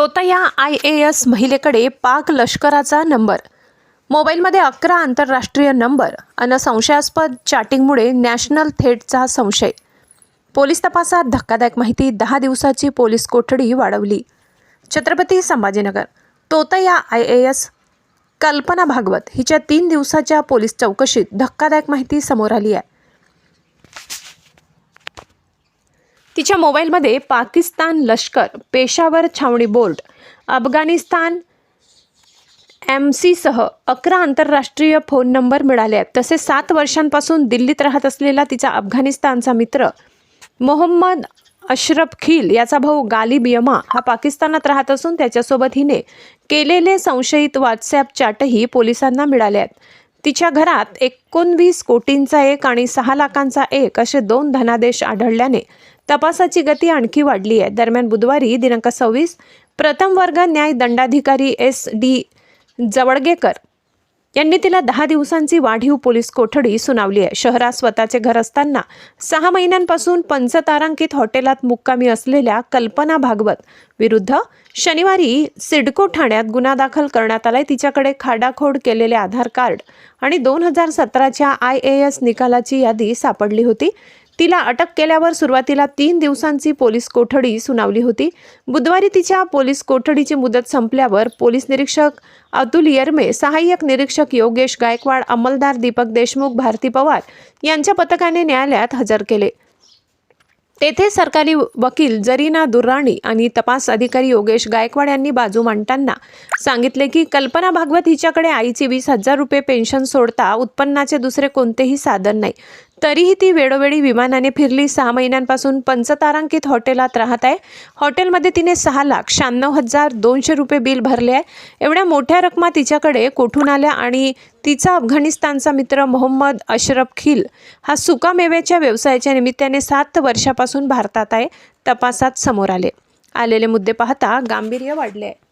तोतया या I A S महिलेकडे पाक लष्कराचा नंबर. मोबाईलमध्ये अकरा आंतरराष्ट्रीय नंबर अन संशयास्पद चॅटिंगमुळे नॅशनल थेटचा संशय. पोलीस तपासात धक्कादायक माहिती दहा दिवसाची पोलीस कोठडी वाढवली. छत्रपती संभाजीनगर तोता या I A S Kalpana Bhagwat हिच्या तीन दिवसाच्या पोलीस चौकशीत धक्कादायक माहिती समोर आली आहे. तिच्या मोबाईलमध्ये पाकिस्तान लष्कर पेशावर छावणी बोर्ड अफगाणिस्तान एम सीसह अकरा आंतरराष्ट्रीय फोन नंबर मिळाले आहेत. तसेच सात वर्षांपासून दिल्लीत राहत असलेला तिचा अफगाणिस्तानचा मित्र मोहम्मद अशरफ खिल याचा भाऊ गालिब यमा हा पाकिस्तानात राहत असून त्याच्यासोबत हिने केलेले संशयित व्हॉट्सॲप चॅटही पोलिसांना मिळाले आहेत. तिच्या घरात एकोणवीस कोटींचा एक आणि सहा लाखांचा एक असे दोन धनादेश आढळल्याने तपासाची गती आणखी वाढली आहे. दरम्यान बुधवारी दिनांक सव्वीस प्रथम वर्ग न्याय दंडाधिकारी एस डी जवळगेकर यांनी तिला दहा दिवसांची वाढीव पोलीस कोठडी सुनावली आहे. शहरात स्वतःचे घर असताना सहा महिन्यांपासून पंचतारांकित हॉटेलात मुक्कामी असलेल्या कल्पना भागवत विरुद्ध शनिवारी सिडको ठाण्यात गुन्हा दाखल करण्यात आलाय. तिच्याकडे खाडाखोड केलेले आधार कार्ड आणि दोन हजार सतराच्या आय ए एस निकालाची यादी सापडली होती. तिला अटक केल्यावर सुरुवातीला तीन दिवसांची पोलीस कोठडी सुनावली होती. बुधवारी तिच्या पोलीस कोठडीची मुदत संपल्यावर पोलीस निरीक्षक अतुल यर्मे सहाय्यक निरीक्षक योगेश गायकवाड अंमलदार दीपक देशमुख भारती पवार यांच्या पथकाने न्यायालयात हजर केले. तेथे सरकारी वकील जरीना दुर्राणी आणि तपास अधिकारी योगेश गायकवाड यांनी बाजू मांडताना सांगितले की कल्पना भागवत हिच्याकडे आईची वीस हजार रुपये पेन्शन सोडता उत्पन्नाचे दुसरे कोणतेही साधन नाही. तरीही ती वेळोवेळी विमानाने फिरली. सहा महिन्यांपासून पंचतारांकित हॉटेलात राहत आहे. हॉटेलमध्ये तिने सहा लाख शहाण्णव हजार दोनशे रुपये बिल भरले आहे. एवढ्या मोठ्या रकमा तिच्याकडे कोठून आल्या आणि तिचा अफगाणिस्तानचा मित्र मोहम्मद अशरफ खिल हा सुकामेव्याच्या व्यवसायाच्या निमित्ताने सात वर्षापासून भारतात आहे तपासात समोर आले. आलेले मुद्दे पाहता गांभीर्य वाढले आहे.